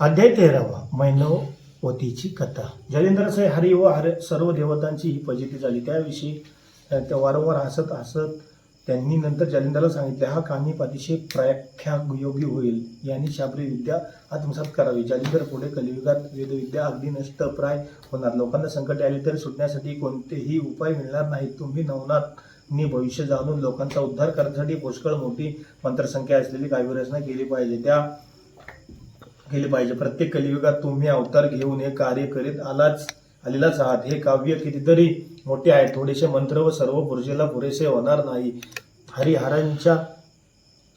अध्याय तेरावा मैनवतीची कथा. जलेंद्रचे हरी व हर सर्व देवतांची ही फजिती झाली. त्याविषयी त्या ते वारंवार हसत हसत त्यांनी नंतर जलेंद्रला सांगितले हा कामी अतिशय प्रख्यायोगी होईल. यांनी शाबरी विद्या आत्मसात करावी. जालिंदर पुढे कलियुगात वेदविद्या अगदी नष्ट प्राय होणार. लोकांना संकट आले तर सुटण्यासाठी कोणतेही उपाय मिळणार नाही तुम्ही नवनाथनी भविष्य जाणून लोकांचा उद्धार करण्यासाठी पुष्कळ मोठी मंत्रसंख्या असलेली काव्यरचना केली पाहिजे. त्या केली पाहिजे. प्रत्येक कलियुगात तुम्ही अवतार घेऊन हे कार्य करीत आलाच आलेलाच आहात. हे काव्य कितीतरी मोठे आहे. थोडेसे मंत्र व सर्व पुरुषेला पुरेसे होणार नाही. हरिहरांच्या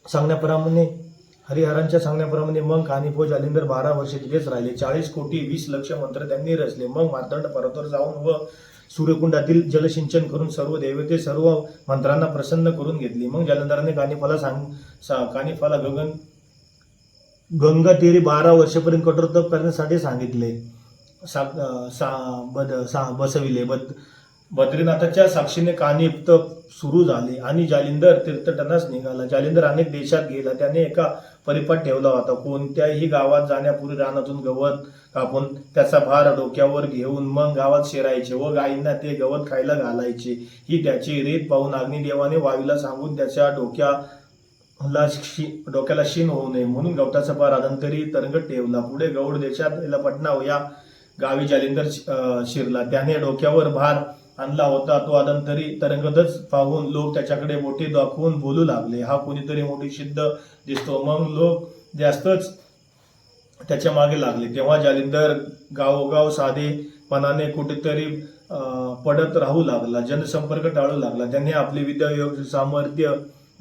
सांगण्याप्रमाणे हरिहरांच्या सांगण्याप्रमाणे मग कानिफोज अलिंदर बारा वर्षे तिथेच राहिले. चाळीस कोटी वीस लक्ष मंत्र त्यांनी रचले. मग मार्तंड पर्वतावर जाऊन व सूर्यकुंडातील जलसिंचन करून सर्व देवते सर्व मंत्रांना प्रसन्न करून घेतली. मग जालंधराने कानिफाला सांग सा- कानिफाला गगन गंगा तीरी बारा वर्षापर्यंत कठोर तप करण्यासाठी सांगितले. सा सा बद सा बसविले. बद बद्रीनाथाच्या साक्षीने कानिप तप सुरू झाले आणि जालिंदर तीर्थटनास निघाला. जालिंदर अनेक देशात गेला. त्याने एका परिपाठ ठेवला होता. कोणत्याही गावात जाण्यापूर्वी रानातून गवत कापून त्याचा भार डोक्यावर घेऊन मग गावात शिरायचे व गायींना ते गवत खायला घालायचे. ही त्याची रीत पाहून अग्निदेवाने वायूला सांगून त्याच्या डोक्या ला शी डोक्याला शीन होऊ नये म्हणून गवताचा पार आदंतरी तरंगत ठेवला. पुढे गौड देशात पटनाव या गावी जालिंदर शिरला. त्याने डोक्यावर भार आणला होता. तो अदंतरी तरंगतच पाहून लोक त्याच्याकडे मोठे दाखवून बोलू लागले. हा कोणीतरी मोठी सिद्ध दिसतो. मग लोक जास्तच त्याच्यामागे लागले. तेव्हा जालिंदर गावोगाव साधेपणाने कुठेतरी पडत राहू लागला. जनसंपर्क टाळू लागला. त्याने आपली विद्या योग सामर्थ्य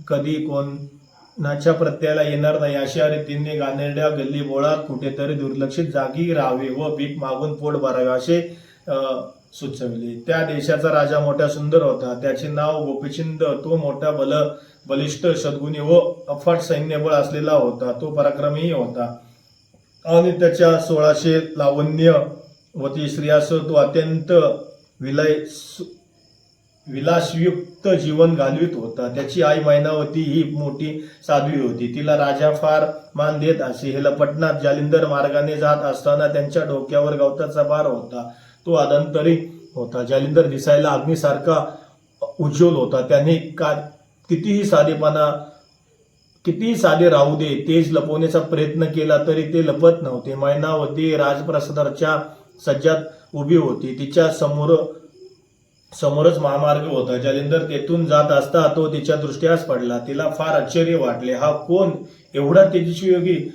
कधी कोण नाच्या प्रत्ययाला येणार नाही अशा रीतीने गानेरड्या गल्ली बोळात कुठेतरी दुर्लक्षित जागी राहावे व भीक मागून पोट भरावे असे सुचविले. त्या देशाचा राजा मोठा सुंदर होता. त्याचे नाव गोपीचिंद. तो मोठा बल बलिष्ठ सद्गुणी व अफाट सैन्यबळ असलेला होता. तो पराक्रमीही होता. आणि त्याच्या सोळाशे लावण्य वती स्त्रियास तो अत्यंत विलय सु- विलासयुक्त जीवन घालवित होता. त्याची आई मैनावती ही मोठी साध्वी होती. तिला राजा फार मान देत असे. हे पटणात जालिंदर मार्गाने जात असताना त्यांच्या डोक्यावर गवताचा भार होता. तो आदंतरी होता. जालिंदर दिसायला अग्नीसारखा उज्ज्वल होता. त्याने का कितीही साधेपणा कितीही साधे राहू दे तेज लपवण्याचा प्रयत्न केला तरी ते लपत नव्हते. मैनावती राजप्रसादाच्या सज्जात उभी होती. तिच्या समोर समोरच महामार्ग होता. जालिंदर तेथून जात असता तो तिच्या दृष्ट्यास पडला. तिला फार आश्चर्य वाटले. हा कोण? एवढा तेजस्वी योगी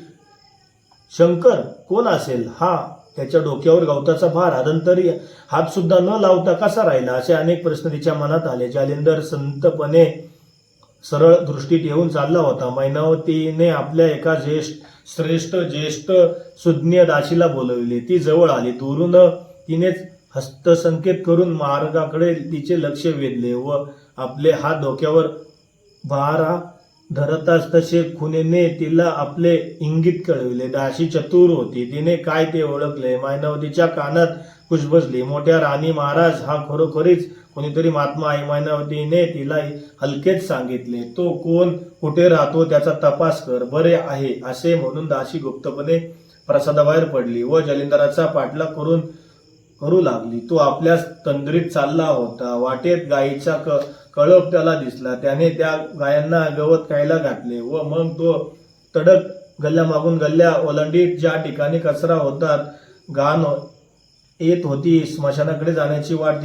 शंकर कोण असेल? हा त्याच्या डोक्यावर गवताचा भार. आदंतरी हात सुद्धा न लावता कसा राहिला? असे अनेक प्रश्न तिच्या मनात आले. जालिंदर संतपणे सरळ दृष्टीत येऊन चालला होता. मैनावतीने आपल्या एका ज्येष्ठ श्रेष्ठ ज्येष्ठ सुज्ञ दाशीला बोलवले. ती जवळ आली. दुरून तिनेच हस्तसंकेत करून मार्गाकडे तिचे लक्ष वेधले व आपले हात डोक्यावर भारा धरताच तसे खुनेने तिला आपले इंगित कळविले. दाशी चतुर होती. तिने काय ते ओळखले? मायनावतीच्या कानात कुशबसली मोठ्या राणी महाराज हा खरोखरीच कोणीतरी महात्मा आहे. मायनावतीने तिला हलकेच सांगितले. तो कोण? कुठे राहतो? त्याचा तपास कर. बरे आहे. असे म्हणून दाशी गुप्तपणे प्रसादाबाहेर पडली व जलिंदराचा पाठलाग करून करू लागली. तो आपल्या तंद्रीत चालला होता. वाटेत गायीचा क कळप त्याला दिसला. त्याने त्या गायांना गवत खायला घातले व मग तो तडक गल्ल्या मागून गल्ल्या ओलांडीत ज्या ठिकाणी कचरा होतात घाण येत होती स्मशानाकडे जाण्याची वाट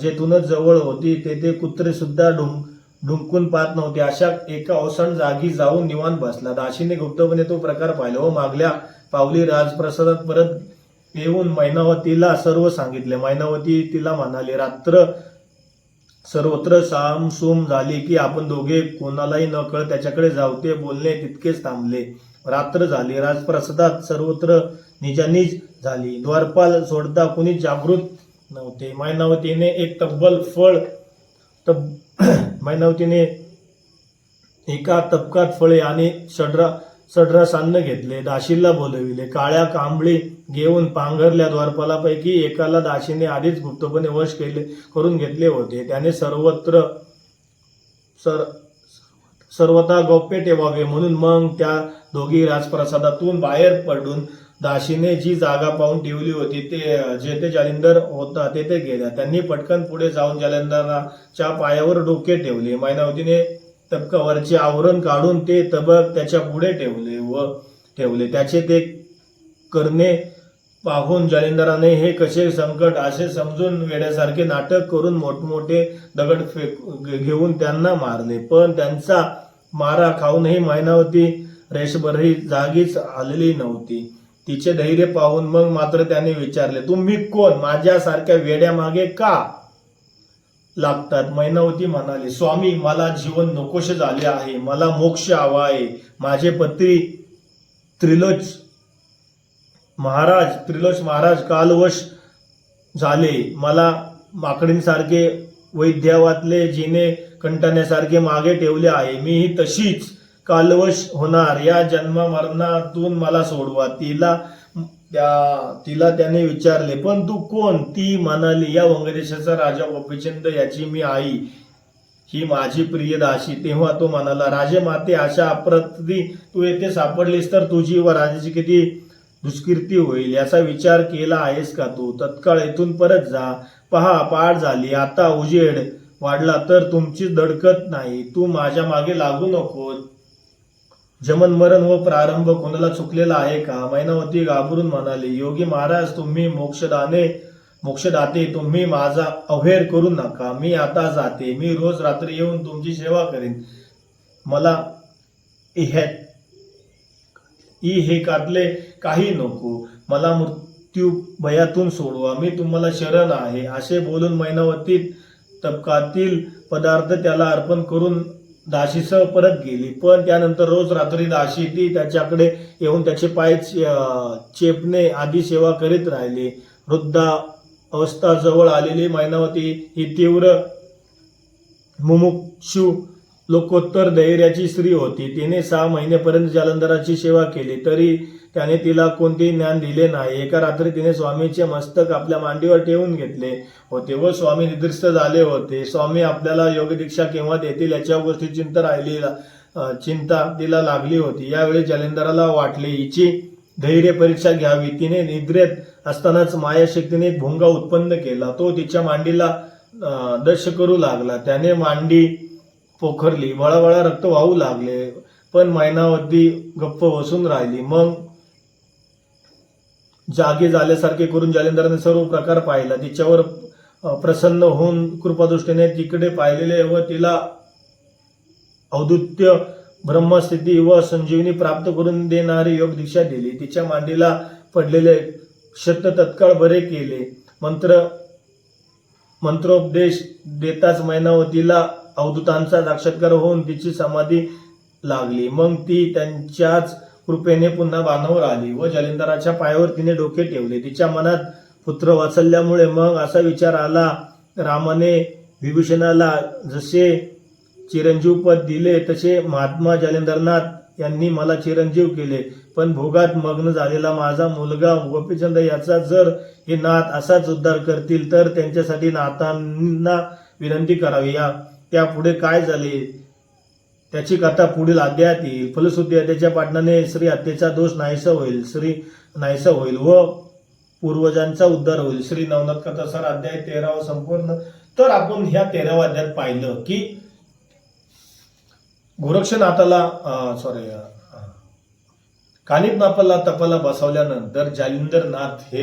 जेथूनच जवळ होती तेथे कुत्रे सुद्धा डुं ढुंकून पाहत नव्हते. अशा एका ओसण जागी जाऊन निवांत बसला. दाशीने गुप्तपणे तो प्रकार पाहिला. व मागल्या पावली राजप्रसादात परत येऊन मैनावतीला सर्व सांगितले. मैनावती तिला म्हणाली रात्र सर्वत्र सामसूम झाली की आपण दोघे कोणालाही न कळत त्याच्याकडे जाऊ ते बोलणे तितकेच थांबले. रात्र झाली राजप्रसादात सर्वत्र निजानीज झाली. द्वारपाल सोडता कुणी जागृत नव्हते. मैनावतीने एक तब्बल फळ तब मैनावतीने एका तबकात फळे आणि षड्रा सडरा अन्न घेतले दाशीला बोलविले काळ्या कांबळी घेऊन पांघरल्या द्वारपालापैकी एकाला दाशीने आधीच गुप्तपणे वश केले करून घेतले होते. त्याने सर्वत्र सर सर्वता गौप्य ठेवावे म्हणून मग त्या दोघी राजप्रसादातून बाहेर पडून दाशीने जी जागा पाहून ठेवली होती ते जेथे जालिंदर होता तेथे गेल्या. त्यांनी पटकन पुढे जाऊन जालिंदराच्या पायावर डोके ठेवले. मैनावतीने तबकावरचे आवरण काढून ते तबक त्याच्या पुढे ठेवले व ठेवले. त्याचे ते करणे पाहून जालिंदराने हे कसे संकट असे समजून वेड्यासारखे नाटक करून मोठमोठे दगड फेक घेऊन त्यांना मारले. पण त्यांचा मारा खाऊनही मैनावती रेशभरही जागीच आलेली नव्हती. तिचे धैर्य पाहून मग मात्र त्याने विचारले तुम्ही कोण? माझ्यासारख्या वेड्यामागे का लागतात. मैनावती म्हणाली स्वामी मला जीवन नकोशे झाले आहे. मला मोक्ष हवा आहे. माझे पत्री त्रिलोच महाराज त्रिलोच महाराज कालवश झाले. मला माकडींसारखे वैद्यावातले जिने कंटाण्यासारखे मागे ठेवले आहे. मी ही तशीच कालवश होणार. या जन्म मरणातून मला सोडवा. तिला त्या तिला त्याने विचारले पण तू कोण? ती म्हणाली या वंगदेशाचा राजा गोपीचंद याची मी आई. ही माझी प्रिय दाशी तेव्हा तो म्हणाला राजे माते अशा अप्रती तू येथे सापडलीस तर तुझी व राजाची किती दुष्कीर्ती होईल? याचा विचार केला आहेस का तू? तत्काळ येथून परत जा. पहा पाठ झाली. आता उजेड वाढला तर तुमची दडकत नाही. तू माझ्या मागे लागू नकोस. जमन मरण व प्रारंभ कोणाला चुकलेला आहे का? मैनावती घाबरून म्हणाली योगी महाराज तुम्ही मोक्षदाने मोक्षदाते तुम्ही माझा अवेअर करू नका. मी आता जाते. मी रोज रात्री येऊन तुमची सेवा करेन. मला ई हे कातले काही नको. मला मृत्यू भयातून सोडवा. मी तुम्हाला शरण आहे. असे बोलून मैनावतीत तबकातील पदार्थ त्याला अर्पण करून दाशीसह परत गेली. पण त्यानंतर रोज रात्री दाशी ती त्याच्याकडे येऊन त्याचे पाय चे- चेपणे आदी सेवा करीत राहिली. वृद्धा अवस्था जवळ आलेली मैनावती ही तीव्र मुमुक्षू लोकोत्तर धैर्याची स्त्री होती. तिने सहा महिनेपर्यंत जालंधराची सेवा केली. तरी त्याने तिला कोणतेही ज्ञान दिले नाही. एका रात्री तिने स्वामीचे मस्तक आपल्या मांडीवर ठेवून घेतले होते व स्वामी निदृष्ट झाले होते. स्वामी आपल्याला योगदीक्षा केव्हा देतील याच्या गोष्टी चिंता राहिली चिंता तिला लागली होती. यावेळी जालंधराला वाटले हिची धैर्य परीक्षा घ्यावी. तिने निद्रेत असतानाच मायाशक्तीने एक भोंगा उत्पन्न केला. तो तिच्या मांडीला दश करू लागला. त्याने मांडी पोखरली वळावळा रक्त वाहू लागले पण मैनावती गप्प बसून राहिली. मग जागे झाल्यासारखे करून जालिंदराने सर्व प्रकार पाहिला. तिच्यावर प्रसन्न होऊन कृपादृष्टीने तिकडे पाहिलेले व तिला औदुत्य ब्रह्मस्थिती व संजीवनी प्राप्त करून देणारी योग दीक्षा दिली. तिच्या मांडीला पडलेले क्षत्र तत्काळ बरे केले. मंत्र मंत्रोपदेश देताच मैनावतीला अवधूतांचा साक्षात्कार होऊन तिची समाधी लागली. मग ती त्यांच्याच कृपेने पुन्हा बाणावर आली व जलिंदराच्या पायावर तिने डोके ठेवले. तिच्या मनात पुत्र वाचल्यामुळे मग असा विचार आला रामाने विभूषणाला जसे चिरंजीव पद दिले तसे महात्मा जलेंद्रनाथ यांनी मला चिरंजीव केले. पण भोगात मग्न झालेला माझा मुलगा गोपीचंद याचा जर हे नाथ असाच उद्धार करतील तर त्यांच्यासाठी नाथांना विनंती करावी. या त्यापुढे काय झाले? त्याची कथा पुढील अध्यायात येईल. फलश्रुती अध्याच्या पाटणाने श्री हत्येचा दोष नाहीसा होईल. श्री नाहीसा होईल व पूर्वजांचा उद्धार होईल. श्री नवनाथ कथा सर अध्याय तेरावा संपूर्ण. तर आपण ह्या तेराव्या अध्यायात पाहिलं की गोरक्षनाथाला सॉरी कानिपनाथाला तपाला बसवल्यानंतर जालिंदरनाथ हे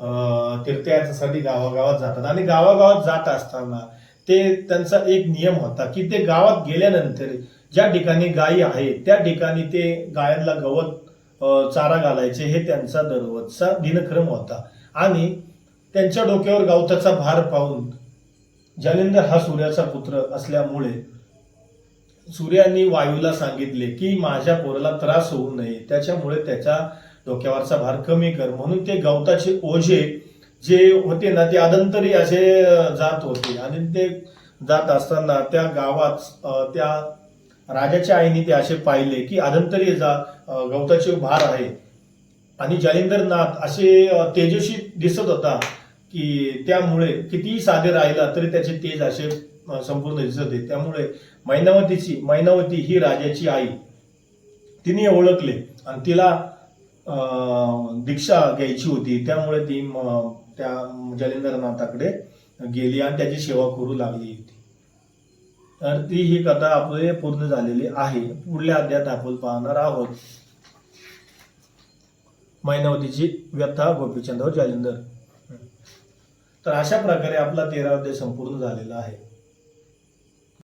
अं, तीर्थयात्रासाठी गावागावात जातात. आणि गावागावात जात असताना ते त्यांचा एक नियम होता की ते गावात गेल्यानंतर ज्या ठिकाणी गायी आहे त्या ठिकाणी ते गायांना गवत चारा घालायचे हे त्यांचा दररोजचा दिनक्रम होता. आणि त्यांच्या डोक्यावर गवताचा भार पाहून जालिंदर हा सूर्याचा पुत्र असल्यामुळे सूर्यानी वायूला सांगितले की माझ्या पोराला त्रास होऊ नये त्याच्यामुळे त्याच्या डोक्यावरचा भार कमी कर. म्हणून ते गवताचे ओझे जे होते ना ते अदंतरी असे जात होते. आणि ते जात असताना त्या गावात त्या राजाच्या आईने ते असे पाहिले की अदंतरी जा गवताचे भार आहे. आणि जालिंदरनाथ असे तेजस्वी दिसत होता की त्यामुळे कितीही साधे राहिला तरी त्याचे तेज असे संपूर्ण दिसत होते. त्यामुळे मैनावतीची मैनावती ही राजाची आई. तिने ओळखले आणि तिला दीक्षा घ्यायची होती. त्यामुळे ती त्या जलेंद्रनाथाकडे गेली आणि त्याची सेवा करू लागली होती तर ती ही कथा आपली पूर्ण झालेली आहे. पुढल्या अध्यात आपण पाहणार आहोत. मैनावतीची व्यथा गोपीचंद जालिंदर. तर अशा प्रकारे आपला तेरा अध्याय संपूर्ण झालेला आहे.